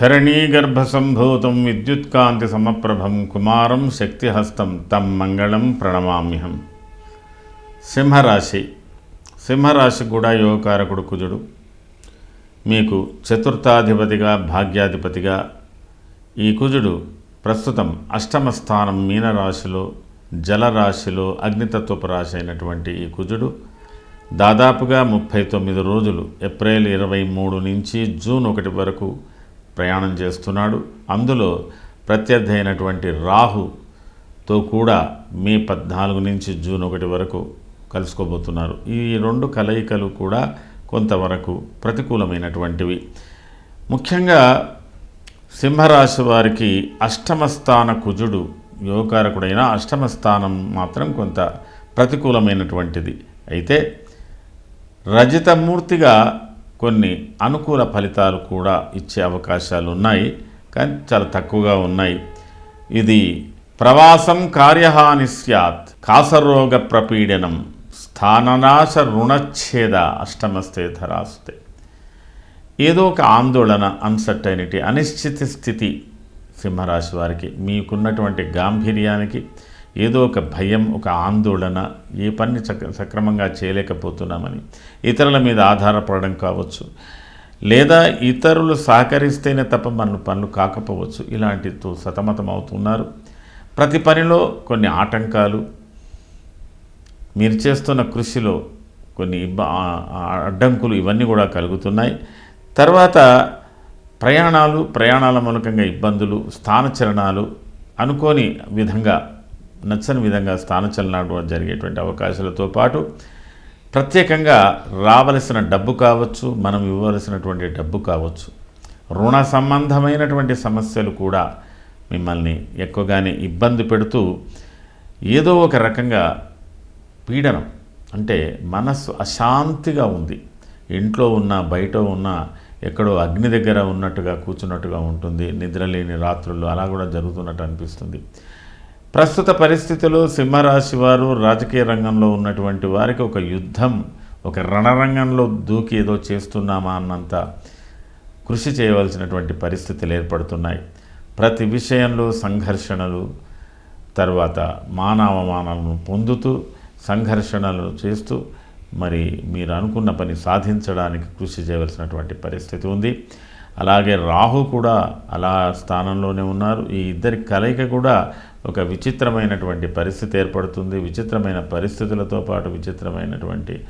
ధరణీగర్భసంభూతం విద్యుత్కాంతి సమప్రభం కుమారం శక్తిహస్తం తం మంగళం ప్రణమామ్యహం. సింహరాశి. సింహరాశి కూడా యోగకారకుడు కుజుడు. మీకు చతుర్థాధిపతిగా భాగ్యాధిపతిగా ఈ కుజుడు ప్రస్తుతం అష్టమ స్థానం మీనరాశిలో జలరాశిలో అగ్నితత్వపు రాశి అయినటువంటి ఈ కుజుడు దాదాపుగా ముప్పై తొమ్మిది రోజులు ఏప్రిల్ ఇరవై మూడు నుంచి జూన్ ఒకటి వరకు ప్రయాణం చేస్తున్నాడు. అందులో ప్రత్యర్థి అయినటువంటి రాహుతో కూడా మే పద్నాలుగు నుంచి జూన్ ఒకటి వరకు కలుసుకోబోతున్నారు. ఈ రెండు కలయికలు కూడా కొంతవరకు ప్రతికూలమైనటువంటివి. ముఖ్యంగా సింహరాశి వారికి అష్టమస్థాన కుజుడు యోగకారకుడైన అష్టమ స్థానం మాత్రం కొంత ప్రతికూలమైనటువంటిది. అయితే రజితమూర్తిగా కొన్ని అనుకూల ఫలితాలు కూడా ఇచ్చే అవకాశాలు ఉన్నాయి కానీ చాలా తక్కువగా ఉన్నాయి. ఇది ప్రవాసం కార్యహాని స్యాత్ కాసరోగ ప్రపీడనం స్థాననాశ రుణఛేద అష్టమస్తే ధరాస్తే ఏదో ఒక ఆందోళన అన్సర్టైనిటీ అనిశ్చిత స్థితి సింహరాశి వారికి మీకున్నటువంటి గాంభీర్యానికి ఏదో ఒక భయం ఒక ఆందోళన ఏ పని సక్ర సక్రమంగా చేయలేకపోతున్నామని ఇతరుల మీద ఆధారపడడం కావచ్చు లేదా ఇతరులు సహకరిస్తేనే తప్ప మన పనులు కాకపోవచ్చు ఇలాంటితో సతమతం అవుతున్నారు. ప్రతి పనిలో కొన్ని ఆటంకాలు మీరు చేస్తున్న కృషిలో కొన్ని ఇబ్బ అడ్డంకులు ఇవన్నీ కూడా కలుగుతున్నాయి. తర్వాత ప్రయాణాలు ప్రయాణాల మూలకంగా ఇబ్బందులు స్థానచలనాలు అనుకోని విధంగా నచ్చని విధంగా స్థానచలనాలు జరిగేటువంటి అవకాశాలతో పాటు ప్రత్యేకంగా రావలసిన డబ్బు కావచ్చు మనం ఇవ్వవలసినటువంటి డబ్బు కావచ్చు రుణ సంబంధమైనటువంటి సమస్యలు కూడా మిమ్మల్ని ఎక్కువగానే ఇబ్బంది పెడుతూ ఏదో ఒక రకంగా పీడనం అంటే మనస్సు అశాంతిగా ఉంది. ఇంట్లో ఉన్న బయట ఉన్న ఎక్కడో అగ్ని దగ్గర ఉన్నట్టుగా కూర్చున్నట్టుగా ఉంటుంది. నిద్రలేని రాత్రులు అలా కూడా జరుగుతున్నట్టు అనిపిస్తుంది. ప్రస్తుత పరిస్థితులు సింహరాశి వారు రాజకీయ రంగంలో ఉన్నటువంటి వారికి ఒక యుద్ధం ఒక రణరంగంలో దూకి ఏదో చేస్తున్నామా అన్నంత కృషి చేయవలసినటువంటి పరిస్థితులు ఏర్పడుతున్నాయి. ప్రతి విషయంలో సంఘర్షణలు తర్వాత మానవమానాలను పొందుతూ సంఘర్షణలు చేస్తూ మరి మీరు అనుకున్న పని సాధించడానికి కృషి చేయవలసినటువంటి పరిస్థితి ఉంది. అలాగే రాహు కూడా అలా స్థానంలోనే ఉన్నారు. ఈ ఇద్దరి కలయిక కూడా ఒక విచిత్రమైనటువంటి పరిస్థితి ఏర్పడుతుంది. విచిత్రమైన పరిస్థితులతో పాటు విచిత్రమైనటువంటి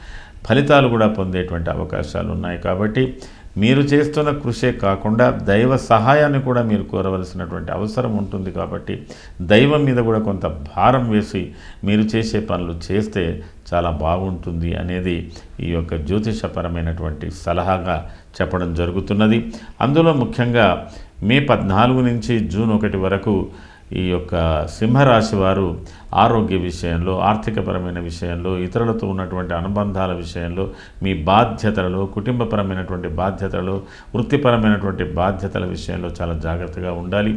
ఫలితాలు కూడా పొందేటువంటి అవకాశాలు ఉన్నాయి. కాబట్టి మీరు చేస్తున్న కృషే కాకుండా దైవ సహాయాన్ని కూడా మీరు కోరవలసినటువంటి అవసరం ఉంటుంది కాబట్టి దైవం మీద కూడా కొంత భారం వేసి మీరు చేసే పనులు చేస్తే చాలా బాగుంటుంది అనేది ఈ యొక్క జ్యోతిషపరమైనటువంటి సలహాగా చెప్పడం జరుగుతున్నది. అందులో ముఖ్యంగా మే పద్నాలుగు నుంచి జూన్ ఒకటి వరకు ఈ యొక్క సింహరాశి వారు ఆరోగ్య విషయంలో ఆర్థికపరమైన విషయంలో ఇతరులతో ఉన్నటువంటి అనుబంధాల విషయంలో మీ బాధ్యతలలో కుటుంబపరమైనటువంటి బాధ్యతలు వృత్తిపరమైనటువంటి బాధ్యతల విషయంలో చాలా జాగ్రత్తగా ఉండాలి.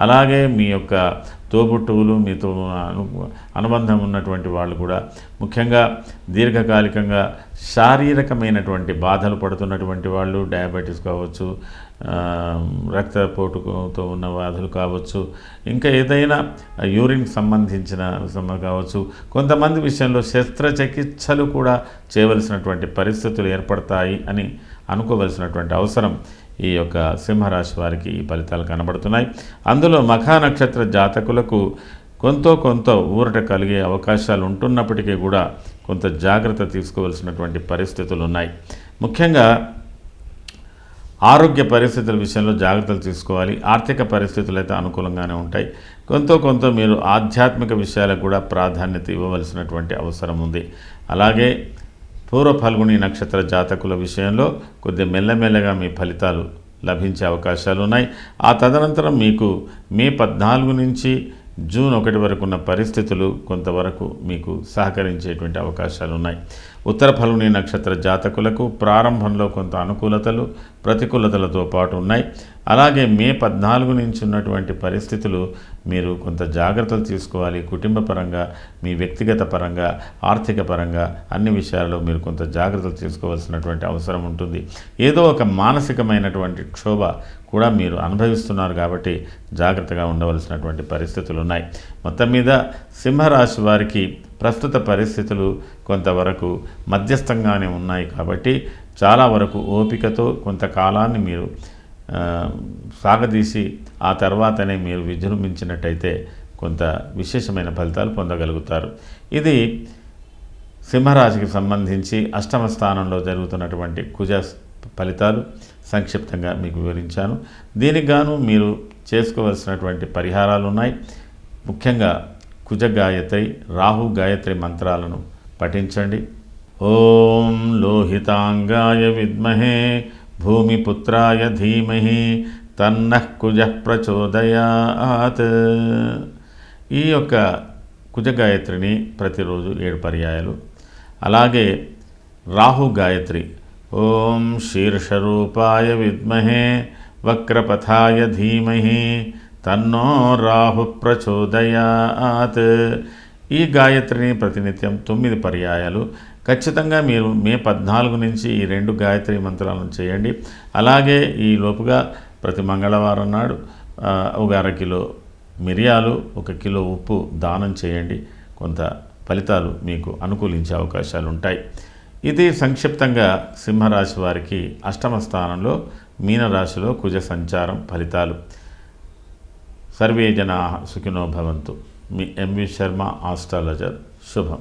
అలాగే మీ యొక్క తోబుట్టువులు మీతో అను అనుబంధం ఉన్నటువంటి వాళ్ళు కూడా ముఖ్యంగా దీర్ఘకాలికంగా శారీరకమైనటువంటి బాధలు పడుతున్నటువంటి వాళ్ళు డయాబెటీస్ కావచ్చు రక్తపోటుతో ఉన్న వ్యాధులు కావచ్చు ఇంకా ఏదైనా యూరిన్ సంబంధించిన కావచ్చు కొంతమంది విషయంలో శస్త్రచికిత్సలు కూడా చేయవలసినటువంటి పరిస్థితులు ఏర్పడతాయి అని అనుకోవలసినటువంటి అవసరం ఈ యొక్క సింహరాశి వారికి ఈ ఫలితాలు కనబడుతున్నాయి. అందులో మఖా నక్షత్ర జాతకులకు కొంత కొంత ఊరట కలిగే అవకాశాలు ఉంటున్నప్పటికీ కూడా కొంత జాగ్రత్త తీసుకోవలసినటువంటి పరిస్థితులు ఉన్నాయి. ముఖ్యంగా ఆరోగ్య పరిస్థితుల విషయంలో జాగ్రత్తలు తీసుకోవాలి. ఆర్థిక పరిస్థితులు అయితే అనుకూలంగానే ఉంటాయి. కొంత కొంత మీరు ఆధ్యాత్మిక విషయాలకు కూడా ప్రాధాన్యత ఇవ్వవలసినటువంటి అవసరం ఉంది. అలాగే పూర్వ ఫల్గుని నక్షత్ర జాతకుల విషయంలో కొద్దిగా మెల్లమెల్లగా మీ ఫలితాలు లభించే అవకాశాలు ఉన్నాయి ఆ తదనంతరం మీకు మే పద్నాలుగు నుంచి జూన్ ఒకటి వరకు ఉన్న పరిస్థితులు కొంతవరకు మీకు సహకరించేటువంటి అవకాశాలు ఉన్నాయి ఉత్తర ఫల్గుని నక్షత్ర జాతకులకు ప్రారంభంలో కొంత అనుకూలతలు ప్రతికూలతలతో పాటు ఉన్నాయి. అలాగే మే పద్నాలుగు నుంచి ఉన్నటువంటి పరిస్థితులు మీరు కొంత జాగ్రత్తలు తీసుకోవాలి. కుటుంబ పరంగా మీ వ్యక్తిగత పరంగా ఆర్థిక పరంగా అన్ని విషయాల్లో మీరు కొంత జాగ్రత్తలు తీసుకోవాల్సినటువంటి అవసరం ఉంటుంది. ఏదో ఒక మానసికమైనటువంటి క్షోభ కూడా మీరు అనుభవిస్తున్నారు కాబట్టి జాగ్రత్తగా ఉండవలసినటువంటి పరిస్థితులు ఉన్నాయి మొత్తం మీద సింహరాశి వారికి ప్రస్తుత పరిస్థితులు కొంతవరకు మధ్యస్థంగానే ఉన్నాయి కాబట్టి చాలా వరకు ఓపికతో కొంతకాలాన్ని మీరు సాగదీసి ఆ తర్వాతనే మీరు విజృంభించినట్టయితే కొంత విశేషమైన ఫలితాలు పొందగలుగుతారు. ఇది సింహరాశికి సంబంధించి అష్టమ స్థానంలో జరుగుతున్నటువంటి కుజ ఫలితాలు సంక్షిప్తంగా మీకు వివరించాను. దీనికి గాను మీరు చేసుకోవలసినటువంటి పరిహారాలు ఉన్నాయి ముఖ్యంగా కుజ గాయత్రి రాహు గాయత్రి మంత్రాలను పఠించండి. ఓం లోహితాంగాయ విద్మహే భూమిపుత్రాయ ధీమహి తన్నః కుజ ప్రచోదయాత్. ఈ యొక్క కుజ గాయత్రిని ప్రతిరోజు ఏడు పర్యాయాలు. అలాగే రాహు గాయత్రి ఓం శీర్షరూపాయ విద్మహే వక్రపథాయ ధీమహి తన్నో రాహు ప్రచోదయాత్. ఈ గాయత్రిని ప్రతినిత్యం తొమ్మిది పర్యాయాలు ఖచ్చితంగా మీరు మే పద్నాలుగు నుంచి ఈ రెండు గాయత్రి మంత్రాలను చేయండి. అలాగే ఈ లోపుగా ప్రతి మంగళవారం నాడు ఒక అర కిలో మిరియాలు ఒక కిలో ఉప్పు దానం చేయండి. కొంత ఫలితాలు మీకు అనుకూలించే అవకాశాలు ఉంటాయి. ఇది సంక్షిప్తంగా సింహరాశి వారికి అష్టమ స్థానంలో మీనరాశిలో కుజ సంచారం ఫలితాలు. సర్వే జనా సుఖినో భవంతు. మీ ఎంవి శర్మ ఆస్ట్రాలజర్ శుభం.